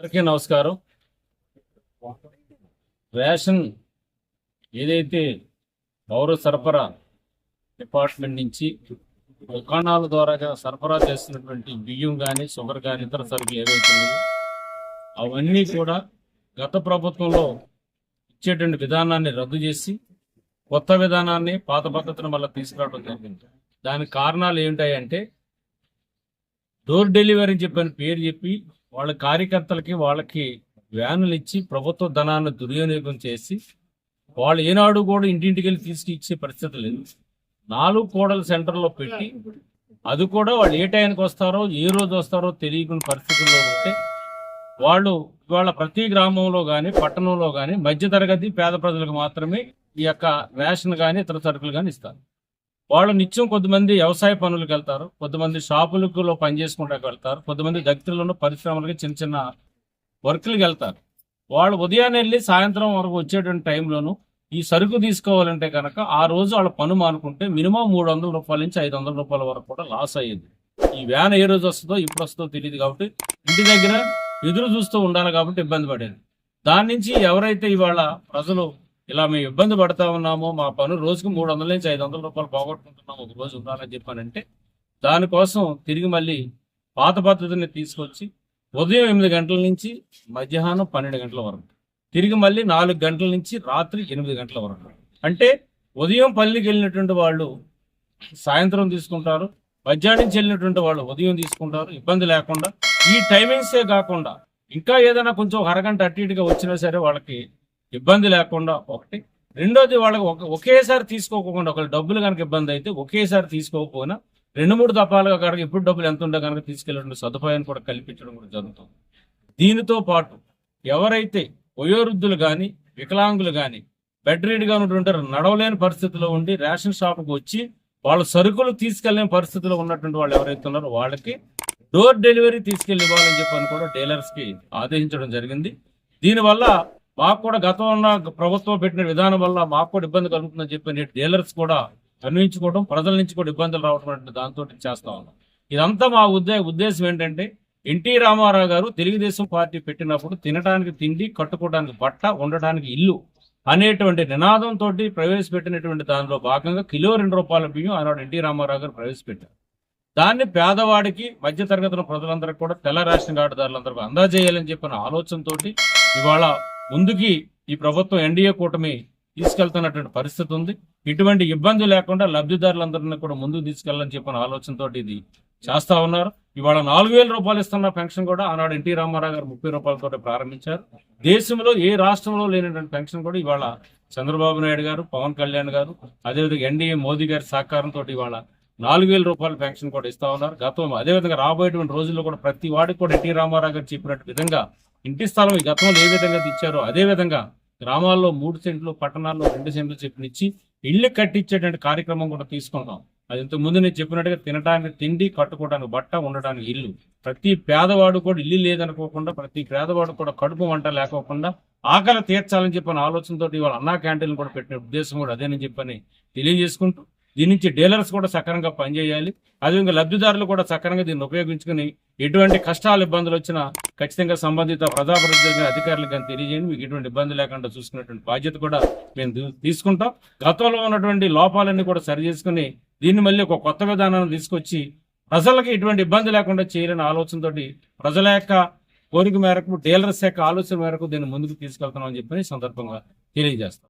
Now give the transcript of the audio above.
అందరికీ నమస్కారం. రేషన్ ఏదైతే పౌర సరఫరా డిపార్ట్మెంట్ నుంచి దుకాణాల ద్వారా సరఫరా చేస్తున్నటువంటి బియ్యం కానీ షుగర్ కానీ ఇతర సరుకులు ఏవైతే అవన్నీ కూడా గత ప్రభుత్వంలో ఇచ్చేటువంటి విధానాన్ని రద్దు చేసి కొత్త విధానాన్ని పాత పద్ధతిని మళ్ళీ తీసుకురావడం జరిగింది. దానికి కారణాలు ఏమిటాయంటే డోర్ డెలివరీ అని చెప్పని పేరు చెప్పి వాళ్ళ కార్యకర్తలకి వాళ్ళకి వ్యానులు ఇచ్చి ప్రభుత్వ ధనాన్ని దుర్వినియోగం చేసి వాళ్ళు ఏనాడు కూడా ఇంటింటికి వెళ్ళి తీసుకు ఇచ్చే పరిస్థితి లేదు. నాలుగు కోడలు సెంటర్లో పెట్టి అది కూడా వాళ్ళు ఏ టైంకి వస్తారో ఏ రోజు వస్తారో తెలియకుని పరిస్థితుల్లో ఉంటే వాళ్ళు ఇవాళ ప్రతి గ్రామంలో కానీ పట్టణంలో కానీ మధ్యతరగతి పేద ప్రజలకు మాత్రమే ఈ యొక్క రేషన్ కానీ ఇతర సరుకులు కానీ ఇస్తారు. వాళ్ళు నిత్యం కొద్దిమంది వ్యవసాయ పనులకు వెళ్తారు కొద్దిమంది షాపులకు పనిచేసుకుంటాక వెళ్తారు కొద్దిమంది దగ్గరలో పరిశ్రమలకి చిన్న చిన్న వర్కులకు వెళ్తారు. వాళ్ళు ఉదయాన్నే వెళ్ళి సాయంత్రం వరకు వచ్చేటువంటి టైంలోనూ ఈ సరుకు తీసుకోవాలంటే కనుక ఆ రోజు వాళ్ళ పను మానుకుంటే మినిమం మూడు వందల రూపాయల నుంచి ఐదు వందల రూపాయల వరకు కూడా లాస్ అయ్యేది. ఈ వ్యాన్ ఏ రోజు వస్తుందో ఇప్పుడు వస్తుందో తెలియదు కాబట్టి ఇంటి దగ్గర ఎదురు చూస్తూ ఉండాలి కాబట్టి ఇబ్బంది పడేది. దాని నుంచి ఎవరైతే ఇవాళ ప్రజలు ఇలా మేము ఇబ్బంది పడతా ఉన్నామో మా పను రోజుకు మూడు వందల నుంచి ఐదు వందల రూపాయలు పోగొట్టుకుంటున్నాము ఒక రోజు ఉండాలని చెప్పానంటే దానికోసం తిరిగి మళ్ళీ పాత పద్ధతిని తీసుకొచ్చి ఉదయం ఎనిమిది గంటల నుంచి మధ్యాహ్నం పన్నెండు గంటల వరకు తిరిగి మళ్ళీ నాలుగు గంటల నుంచి రాత్రి ఎనిమిది గంటల వరకు. అంటే ఉదయం పల్లికి వెళ్ళినటువంటి వాళ్ళు సాయంత్రం తీసుకుంటారు మధ్యాహ్నం నుంచి వెళ్ళినటువంటి వాళ్ళు ఉదయం తీసుకుంటారు ఇబ్బంది లేకుండా ఈ టైమింగ్సే కాకుండా ఇంకా ఏదైనా కొంచెం ఒక అరగంట అటు ఇటుగా వచ్చినా సరే వాళ్ళకి ఇబ్బంది లేకుండా ఒకటి. రెండోది వాళ్ళకి ఒక ఒకేసారి తీసుకోకుండా ఒకవేళ డబ్బులు కనుక ఇబ్బంది అయితే ఒకేసారి తీసుకోకపోయినా రెండు మూడు దఫాలుగా కనుక ఎప్పుడు డబ్బులు ఎంత ఉండే కనుక తీసుకెళ్ళడం సదుపాయాన్ని కూడా కల్పించడం కూడా జరుగుతుంది. దీనితో పాటు ఎవరైతే వయోవృద్ధులు కానీ వికలాంగులు కానీ బెడ్ రీడ్గా ఉన్నటువంటి నడవలేని పరిస్థితిలో ఉండి రేషన్ షాప్కి వచ్చి వాళ్ళ సరుకులు తీసుకెళ్ళలేని పరిస్థితిలో ఉన్నటువంటి వాళ్ళు ఎవరైతే ఉన్నారో వాళ్ళకి డోర్ డెలివరీ తీసుకెళ్ళి ఇవ్వాలని చెప్పని కూడా డీలర్స్కి ఆదేశించడం జరిగింది. దీనివల్ల మాకు కూడా గతంలో ప్రభుత్వం పెట్టిన విధానం వల్ల మాకు కూడా ఇబ్బంది కలుగుతుందని చెప్పి డీలర్స్ కూడా అన్వయించుకోవడం ప్రజల నుంచి కూడా ఇబ్బందులు రావడం అంటే దాంతో చేస్తా ఉన్నాం. ఇదంతా మా ఉద్దే ఉద్దేశం ఏంటంటే ఎన్టీ రామారావు గారు తెలుగుదేశం పార్టీ పెట్టినప్పుడు తినడానికి తిండి కట్టుకోవడానికి బట్ట ఉండటానికి ఇల్లు అనేటువంటి నినాదంతో ప్రవేశపెట్టినటువంటి దానిలో భాగంగా కిలో రెండు రూపాయల బియ్యం ఆనాడు ఎన్టీ రామారావు గారు ప్రవేశపెట్టారు. దాన్ని పేదవాడికి మధ్యతరగతుల ప్రజలందరికీ కూడా తెల్ల రేషన్ కార్డుదారులందరికీ అందజేయాలని చెప్పిన ఆలోచనతోటి ఇవాళ ముందుకి ఈ ప్రభుత్వం ఎన్డీఏ కూటమి తీసుకెళ్తున్నటువంటి పరిస్థితి ఉంది. ఇటువంటి ఇబ్బంది లేకుండా లబ్ధిదారులందరినీ కూడా ముందుకు తీసుకెళ్ళాలని చెప్పిన ఆలోచనతో ఇది చేస్తా ఉన్నారు. ఇవాళ నాలుగు వేల రూపాయలు ఇస్తున్న పెన్షన్ కూడా ఆనాడు ఎన్టీ రామారావు గారు ముప్పై రూపాయలతో ప్రారంభించారు. దేశంలో ఏ రాష్ట్రంలో లేనటువంటి పెన్షన్ కూడా ఇవాళ చంద్రబాబు నాయుడు గారు పవన్ కళ్యాణ్ గారు అదేవిధంగా ఎన్డీఏ మోదీ గారి సహకారంతో ఇవాళ నాలుగు వేల రూపాయల పెన్షన్ కూడా ఇస్తా ఉన్నారు. గతం అదేవిధంగా రాబోయేటువంటి రోజుల్లో కూడా ప్రతి వాడికి కూడా ఎన్టీ రామారావు గారు చెప్పినట్టు విధంగా ఇంటి స్థలం ఈ గతంలో ఏ విధంగా ఇచ్చారో అదే విధంగా గ్రామాల్లో మూడు సెంట్లు పట్టణాల్లో రెండు సెంట్లు చెప్పినిచ్చి ఇల్లు కట్టించేటువంటి కార్యక్రమం కూడా తీసుకున్నాం. అది ఇంతకు ముందు నేను చెప్పినట్టుగా తినడానికి తిండి కట్టుకోవడానికి బట్ట ఉండడానికి ఇల్లు. ప్రతి పేదవాడు కూడా ఇల్లు లేదనుకోకుండా ప్రతి పేదవాడు కూడా కడుపు వంట లేకోకుండా ఆకలి తీర్చాలని చెప్పిన ఆలోచనతో ఇవాళ అన్నా క్యాంటీన్ కూడా పెట్టిన ఉద్దేశం కూడా అదేనని చెప్పని తెలియజేసుకుంటూ దీని నుంచి డీలర్స్ కూడా సక్రమంగా పనిచేయాలి. అదేవిధంగా లబ్ధిదారులు కూడా సక్రమంగా దీన్ని ఉపయోగించుకుని ఎటువంటి కష్టాలు ఇబ్బందులు వచ్చినా ఖచ్చితంగా సంబంధిత ప్రజాప్రతినిధులు అధికారులకు కానీ తెలియజేయండి. మీకు ఎటువంటి ఇబ్బంది లేకుండా చూసుకున్నటువంటి బాధ్యత కూడా మేము తీసుకుంటాం. గతంలో ఉన్నటువంటి లోపాలన్నీ కూడా సరి చేసుకుని దీన్ని మళ్ళీ ఒక కొత్త విధానాన్ని తీసుకొచ్చి ప్రజలకి ఎటువంటి ఇబ్బంది లేకుండా చేయాలనే ఆలోచనతోటి ప్రజల యొక్క కోరిక మేరకు డీలర్స్ యొక్క ఆలోచన మేరకు దీన్ని ముందుకు తీసుకెళ్తామని చెప్పి సందర్భంగా తెలియజేస్తాం.